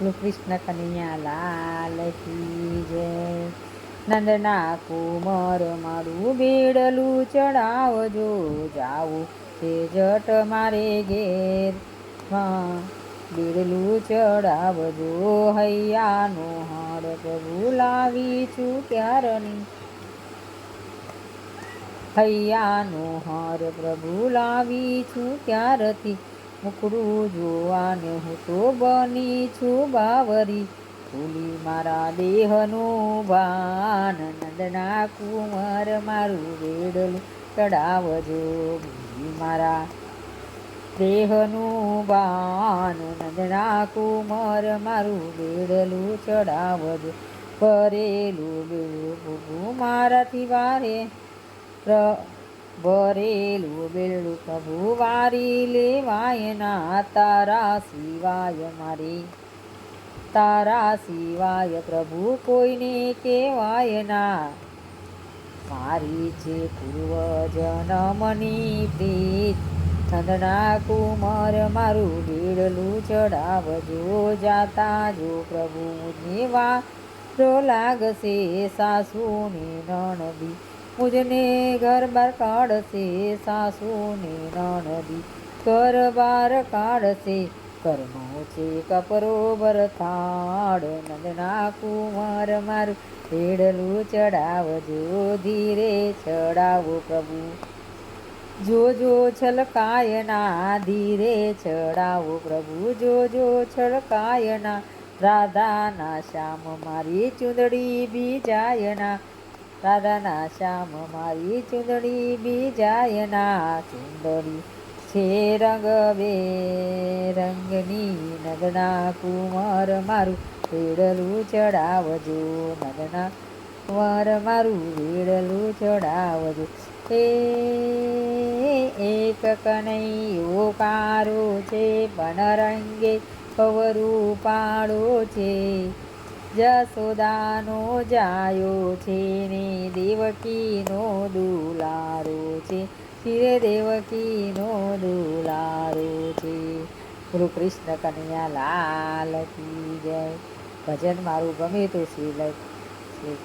કૃષ્ણ કન્યા લાલ કી જય. નંદના કુમર મારું બેડલું ચડાવજો જાવું તે જટ મારે ઘેર. બેડલું ચડાવજો, હૈયાનો હાડ પ્રભુ લાવી છું ત્યારની. હૈયાનો હાર પ્રભુ લાવી છું ત્યારથી. મુકડું જોવાને હું તો બની છું બાવરી. ભૂલી મારા દેહનું ભાન, નંદના કુંવર મારું વેડલું ચડાવજો. ભૂલી મારા દેહનું બાન નંદના કુંવર મારું બેડલું ચડાવજો. ભરેલું પ્રભુ મારાથી વારે ભરેલું બેડું પ્રભુ વારી લેવાય ના તારા સિવાય મારી તારા સિવાય પ્રભુ કોઈને કહેવાય ના મારી છે પૂર્વ જન્મની પ્રીત નંદના કુમાર મારું બેડલું ચડાવજો જાતા જો પ્રભુ જેવા લાગશે સાસુને નણદી મુજને ઘર બાર કાઢશે, સાસુને નણદી ઘર બાર કાઢશે. કરનો છે કપરો ભરથાળ નંદના કુમાર મારું બેડલું ચડાવજો ધીરે ચડાવો પ્રભુ. જોજો છલકાય ના, ધીરે ચડાવો પ્રભુ. જોજો છલકાય ના, રાધાના શ્યામ મારી ચૂંદડી બીજાયના રાધાના શ્યામ, મારી ચૂંદડી બીજાયના ચૂંદડી. છે રંગ બે, રંગની નગના કુમાર મારું. વેડલું ચડાવજો નગના કુમાર મારું, વેડલું ચડાવજો. એ, એક કનૈયો કારો છે પણ રંગે કવરું પાડો છે. જસોદાનો જાયો છે ને દેવકીનો દુલારો છે શિરે દેવકીનો દુલારો છે ગુરુ કૃષ્ણ કન્યા લાલ કી જય ભજન મારું ગમે તો શ્રી શ્રી